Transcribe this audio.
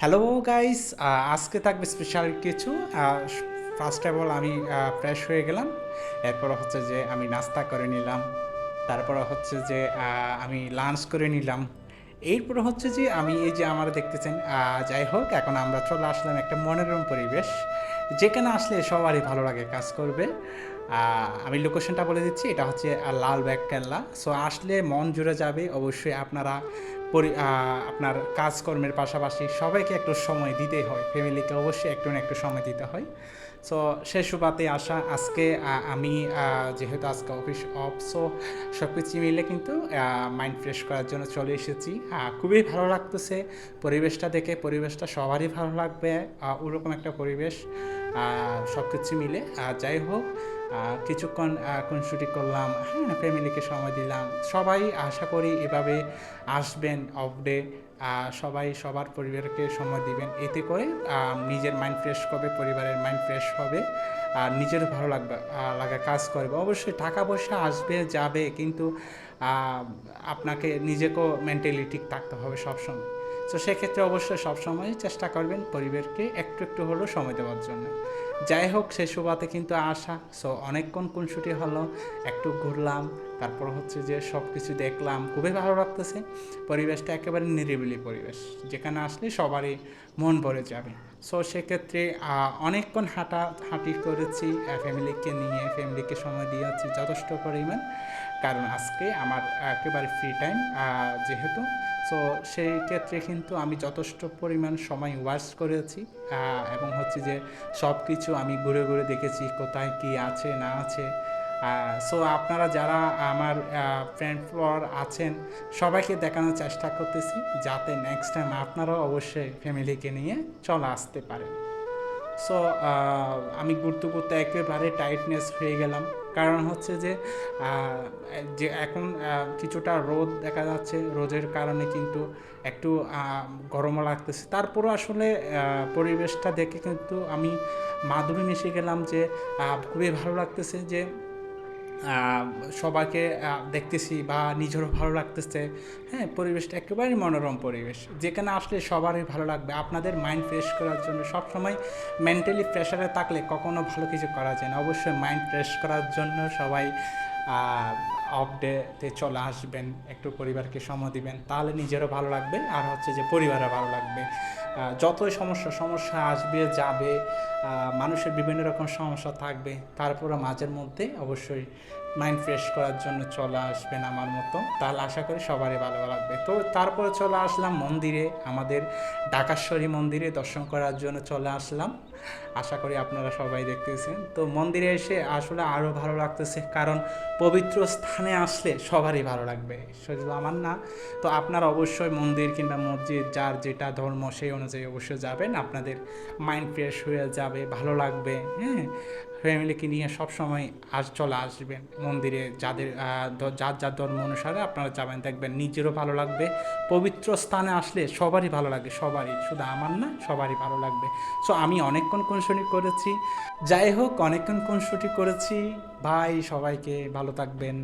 Hello guys আজকে থাকবে special কিছু। ফার্স্ট অফ অল আমি ফ্রেশ হয়ে গেলাম। এরপর হচ্ছে যে আমি নাস্তা করে নিলাম। তারপর হচ্ছে যে আমি লাঞ্চ করে নিলাম। এরপর হচ্ছে যে, আমি এই যে, আমার দেখতেছেন যাই হোক, এখন আমরা চলে আসলাম একটা মনোরম পরিবেশ। যেখানে আসলে সবারই ভালো লাগে কাজ করবে। আমি লোকেশনটা বলে দিচ্ছি, এটা হচ্ছে লাল ব্যাগ কেল্লা। সো আসলে মন জুড়ে যাবে, অবশ্যই আপনারা আপনার কাজকর্মের পাশাপাশি সবাইকে একটু সময় দিতে হয়। ফ্যামিলিকে অবশ্যই একটু না একটু সময় দিতে হয়। সো সে সুবাদে আসা, আজকে আমি যেহেতু আজকে অফিস অফ সো সব কিছু মিলে কিন্তু মাইন্ড ফ্রেশ করার জন্য চলে এসেছি। খুবই ভালো লাগতেছে। পরিবেশটা দেখে, পরিবেশটা সবারই ভালো লাগবে। ওরকম একটা পরিবেশ সব কিছু মিলে। যাই হোক কিছুক্ষণ খুনসুটি করলাম হ্যাঁ ফ্যামিলিকে সময় দিলাম। সবাই আশা করি এভাবে আসবেন অফ ডে সবাই সবার পরিবারকে সময় দিবেন। এতে করে নিজের মাইন্ড ফ্রেশ হবে পরিবারের মাইন্ড ফ্রেশ হবে, আর নিজের ভালো লাগবে লাগা কাজ করবে। অবশ্যই টাকা পয়সা আসবে, যাবে, কিন্তু আপনাকে নিজেকেও মেন্টালি ঠিক থাকতে হবে সবসময়। তো সেক্ষেত্রে অবশ্যই সবসময় চেষ্টা করবেন পরিবারকে একটু একটু হলেও সময় দেওয়ার জন্য। যাই হোক সে সুবাতে কিন্তু আসা সো অনেকক্ষণ খুনসুটি হলো, একটু ঘুরলাম, তারপর হচ্ছে যে সব কিছু দেখলাম, খুবই ভালো লাগতেছে। পরিবেশটা একেবারে নিরিবিলি পরিবেশ। যেখানে আসলে সবারই মন ভরে যাবে। সো সেক্ষেত্রে অনেকক্ষণ হাঁটা, হাঁটি করেছি ফ্যামিলিকে নিয়ে ফ্যামিলিকে সময় দিয়েছি যথেষ্ট পরিমাণ। কারণ আজকে আমার একেবারে ফ্রি টাইম যেহেতু। সো সেই ক্ষেত্রে কিন্তু আমি যথেষ্ট পরিমাণ সময় ওয়াচ করেছি এবং হচ্ছে যে সব কিছু আমি ঘুরে ঘুরে দেখেছি কোথায় কি আছে, না আছে। সো আপনারা যারা আমার ফ্রেন্ড ফ্লোয়ার আছেন, সবাইকে দেখানোর চেষ্টা করতেছি, যাতে নেক্সট টাইম আপনারাও অবশ্যই ফ্যামিলিকে নিয়ে চলে আসতে পারেন। সো আমি ঘুরতে ঘুরতে একেবারে টাইটনেস হয়ে গেলাম। কারণ হচ্ছে যে যে এখন কিছুটা রোদ দেখা যাচ্ছে। রোদের কারণে কিন্তু একটু গরমও লাগতেছে। তারপরও আসলে পরিবেশটা দেখে কিন্তু আমি মাধুরী মিশে গেলাম যে খুবই ভালো লাগতেছে যে সবাইকে দেখতেছি বা নিজেরও ভালো লাগতেছে। হ্যাঁ পরিবেশটা একেবারেই মনোরম পরিবেশ। যেখানে আসলে সবারই ভালো লাগবে। আপনাদের মাইন্ড ফ্রেশ করার জন্য সবসময় মেন্টালি প্রেশারে থাকলে কখনো ভালো কিছু করা যায় না। অবশ্যই মাইন্ড ফ্রেশ করার জন্য সবাই অফ ডেতে চলে আসবেন। একটু পরিবারকে সময় দিবেন। তাহলে নিজেরও ভালো লাগবে আর হচ্ছে যে পরিবারও ভালো লাগবে। যতই সমস্যা সমস্যা আসবে, যাবে মানুষের বিভিন্ন রকম সমস্যা থাকবে তারপরে মাঝের মধ্যে অবশ্যই মাইন্ড ফ্রেশ করার জন্য চলে আসবেন আমার মতো। তাহলে আশা করি সবারই ভালো লাগবে। তো তারপরে চলে আসলাম মন্দিরে, আমাদের ঢাকাশ্বরী মন্দিরে দর্শন করার জন্য চলে আসলাম। আশা করি আপনারা সবাই দেখতেছেন। তো মন্দিরে এসে আসলে আরও ভালো লাগতেছে, কারণ পবিত্র স্থানে আসলে সবারই ভালো লাগবে। শুধু আমার না। তো আপনারা অবশ্যই মন্দির কিংবা মসজিদ, যার যেটা ধর্ম, সেই অনুযায়ী অবশ্যই যাবেন। আপনাদের মাইন্ড ফ্রেশ হয়ে যাবে, ভালো লাগবে হ্যাঁ? ফ্যামিলিকে নিয়ে সবসময় আজ চলে আসবেন। মন্দিরে যাদের যার যার ধর্ম অনুসারে আপনারা যাবেন, দেখবেন নিজেরও ভালো লাগবে। পবিত্র স্থানে আসলে সবারই ভালো লাগে, সবারই। শুধু আমার না, সবারই ভালো লাগবে। সো আমি অনেকক্ষণ কোনশুটি করেছি। যাই হোক, অনেকক্ষণ কোনশুটি করেছি। ভাই সবাইকে ভালো থাকবেন।